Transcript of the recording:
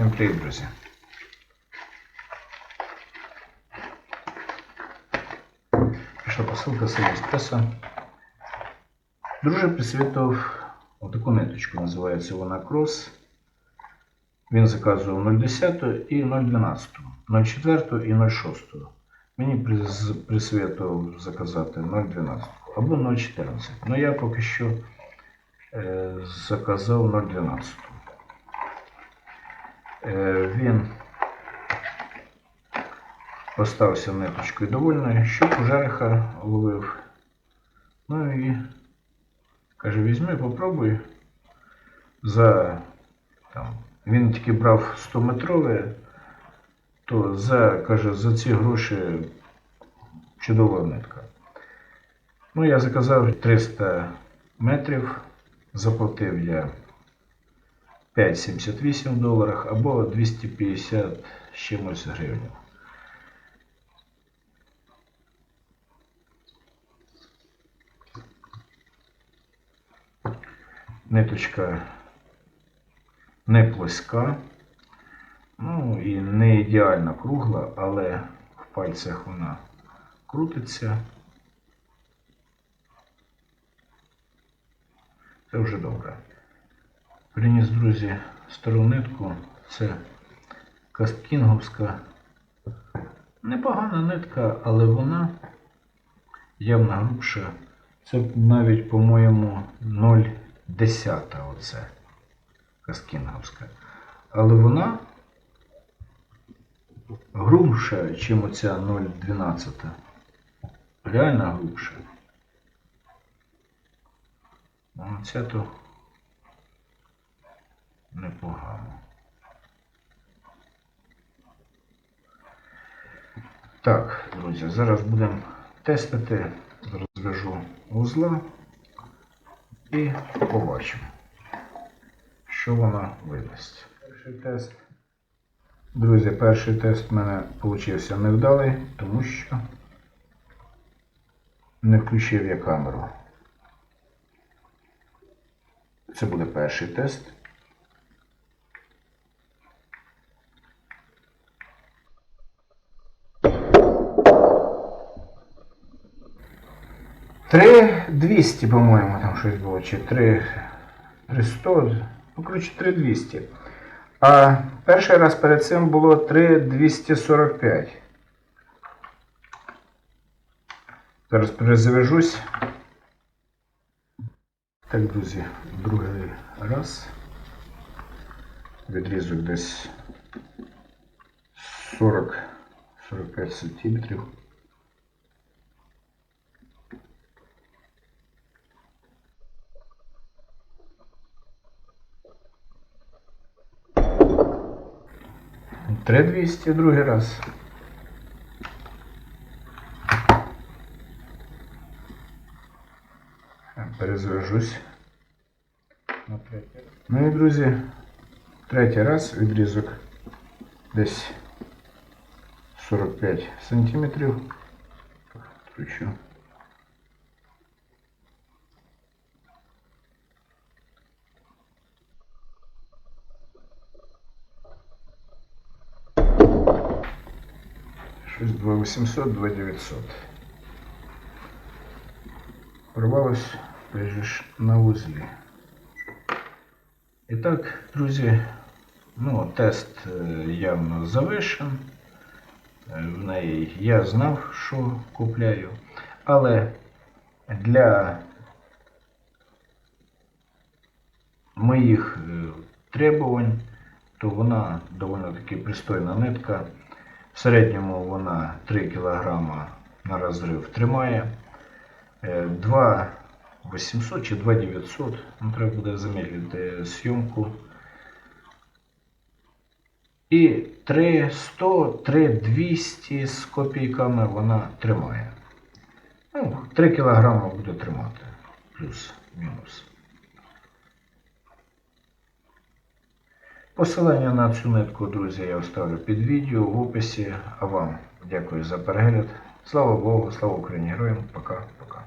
Всім привіт, друзі. Прийшла посилка з Аліекспреса. Друже присвітив отаку ниточку, називається вона Крос. Він заказував 0,10 і 0,12, 0,4 і 0,6. Мені приз- заказати 0,12 або 0,14. Ну я поки що е, заказав 0,12. Е, він поставився ниточкою довольною, щоб жариха ловив. Ну і каже, візьми, попробуй. За, там, він тільки брав 100 метрове, то за, каже, за ці гроші чудова нитка. Ну, я заказав 300 метрів, заплатив я 5,78 в доларах або 250 з чимось гривень. Ниточка не плоска, ну і не ідеально кругла, але в пальцях вона крутиться. Це вже добре. Приніс, друзі, стару нитку. Це касткінговська. Непогана нитка, але вона явно грубша. Це навіть, по-моєму, 0,10 оце каскінговська. Але вона грубша, ніж оця 0,12. Реально грубша. Оця то непогано. Так, друзі, зараз будемо тестити. Розв'яжу вузла і побачимо, що вона видасть. Перший тест. Друзі, перший тест в мене вийшов невдалий, тому що не включив я камеру. Це буде перший тест. Три 200, по-моєму, там щось було, чи 3 300, ну, коротше, 3200. А перший раз перед цим було 3245. Зараз перезавяжусь. Так, друзі, другий раз. Відрізок десь 40-45 сантиметрів. Три 200 другий раз. Перезвяжусь. на третій раз. Ну і друзі, третій раз відрізок десь 45 сантиметрів. Кручу. Щось 2800, 2900. Порвалось прямо ж на вузлі. І так, друзі, ну, тест е, явно завершен. Е, В неї я знав, що купляю. Але для моїх е, требувань, то вона доволі таки пристойна нитка. В середньому вона 3 кг на розрив тримає. Е, 2 800 чи 2 900. Ну, треба буде заміряти зйомку. І 3 100, 3 200 з копійками вона тримає. Ну, 3 кг буде тримати. Плюс-мінус. Посилання на цю нитку, друзі, я оставлю під відео в описі. А вам дякую за перегляд. Слава Богу, слава Україні, героям. Пока-пока.